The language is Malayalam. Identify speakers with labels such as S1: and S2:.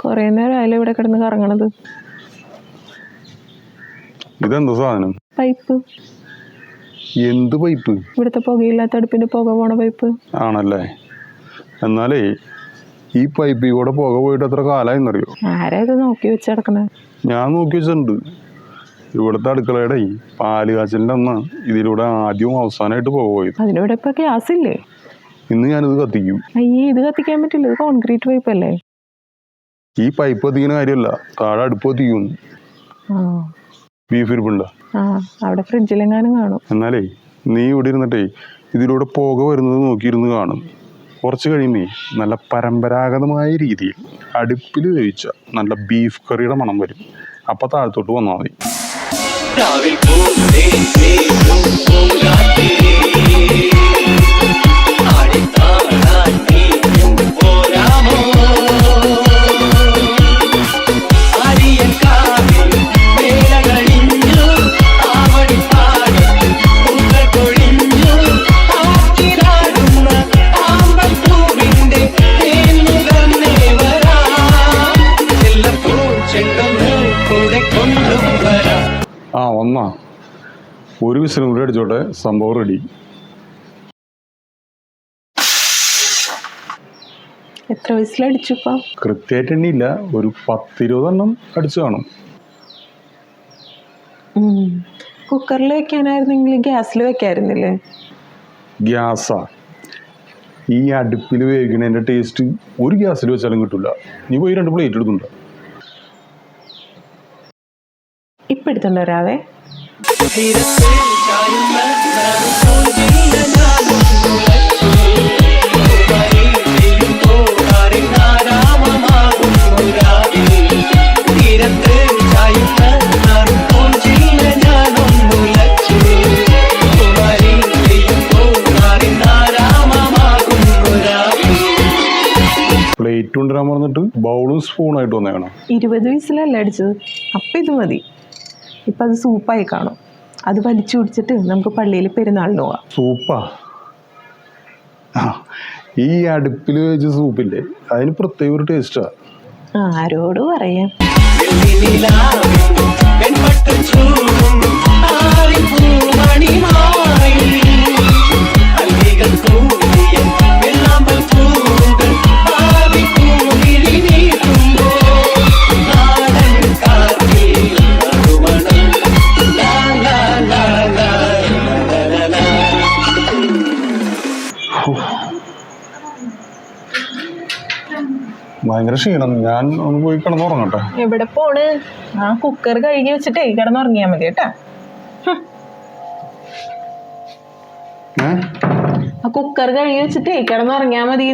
S1: കൊറേ നേരം ആയാലും ഇവിടെ കിടന്ന് കറങ്ങണത്.
S2: ഇതെന്താ സാധനം?
S1: പൈപ്പ്.
S2: എന്ത് പൈപ്പ്?
S1: ഇവിടുത്തെ പുകയില്ലാത്ത അടുപ്പിന്റെ പുക പോണ പൈപ്പ്.
S2: ആണല്ലേ? എന്നാലേ ഈ പൈപ്പിൽ കൂടെ പുക പോയിട്ട് എത്ര കാലായെന്നറിയോ?
S1: ആരാ ഇത് നോക്കി വെച്ച് കിടക്കണേ
S2: ഞാൻ നോക്കി വെച്ചിട്ടുണ്ട്. ഇവിടുത്തെ അടുക്കളയുടെ പാൽ കാച്ചിലിന്റെ അന്ന് ഇതിലൂടെ ആദ്യവും അവസാനമായിട്ട് പുക പോയത്.
S1: അതിനിവിടെ ഇപ്പൊ ഗ്യാസ് ഇല്ലേ?
S2: ഇന്ന് ഞാനിത് കത്തിക്കും.
S1: അയ്യേ ഇത് കത്തിക്കാൻ പറ്റില്ല. ഇത് കോൺക്രീറ്റ് പൈപ്പ് അല്ലേ?
S2: ഈ പൈപ്പ് കത്തിക്കുന്ന കാര്യമല്ല. താഴെ അടുപ്പ് കത്തിക്കും.
S1: ആ.
S2: ബീഫ് ഇരിപ്പുണ്ട.
S1: അവിടെ ഫ്രിഡ്ജിലെങ്ങാനും കാണും.
S2: എന്നാലേ നീ ഇവിടെ ഇരുന്നിട്ടേ ഇതിലൂടെ പുക വരുന്നത് നോക്കിയിരുന്ന് കാണും. കുറച്ച് കഴിയുമ്പേ നല്ല പരമ്പരാഗതമായ രീതിയിൽ അടുപ്പിൽ വേവിച്ച നല്ല ബീഫ് കറിയുടെ മണം വരും. അപ്പം താഴത്തോട്ട് വന്നാൽ മതി. ആ വന്നാ. ഒരു വിസിലും കൂടി അടിച്ചോട്ടെ. സംഭവം റെഡി
S1: എത്ര വിസിലടിച്ചു ഇപ്പൊ?
S2: കൃത്യമായിട്ട് എണ്ണിയില്ല. ഒരു പത്തിരുപതെണ്ണം അടിച്ചു കാണും.
S1: കുക്കറിൽ വെക്കാനായിരുന്നെങ്കിൽ ഗ്യാസിൽ വെക്കായിരുന്നില്ലേ?
S2: ഗ്യാസാ. ഈ അടുപ്പിൽ വേവിക്കണതിന്റെ ടേസ്റ്റ് ഒരു ഗ്യാസിൽ വെച്ചാലും കിട്ടില്ല നീ പോയി രണ്ട് പ്ലേറ്റ് എടുത്തുണ്ടോ
S3: പെയ്യുമ്പോൾ ആരാമമാകുന്നു രാവിൽ.
S2: പ്ലേറ്റ് കൊണ്ടുവരാൻ പറഞ്ഞിട്ട് ബൗളും സ്പൂണായിട്ട് വന്നേക്കണം.
S1: ഇരുപത് വയസ്സിലല്ല അടിച്ചത്? അപ്പം ഇത് മതി. ഇപ്പം അത് സൂപ്പായി കാണും. അത് വലിച്ചു കുടിച്ചിട്ട് നമുക്ക് പള്ളിയിൽ പെരുന്നാളിന് പോവാം
S2: സൂപ്പാ. ആ ഈ അടുപ്പിൽ വെച്ച സൂപ്പില്ലേ? അതിന് പ്രത്യേക ഒരു ടേസ്റ്റാ
S1: ആരോട് പറയാം?
S2: ഭയങ്കര ക്ഷീണം. ഞാൻ ഒന്ന് പോയി കിടന്നുറങ്ങട്ടെ
S1: എവിടെ പോണ്? ആ കുക്കർ കഴുകി വെച്ചിട്ടേ കിടന്നുറങ്ങിയാ മതി കേട്ടാ. ആ കുക്കർ കഴുകി വെച്ചിട്ടേ കിടന്നുറങ്ങിയാ മതി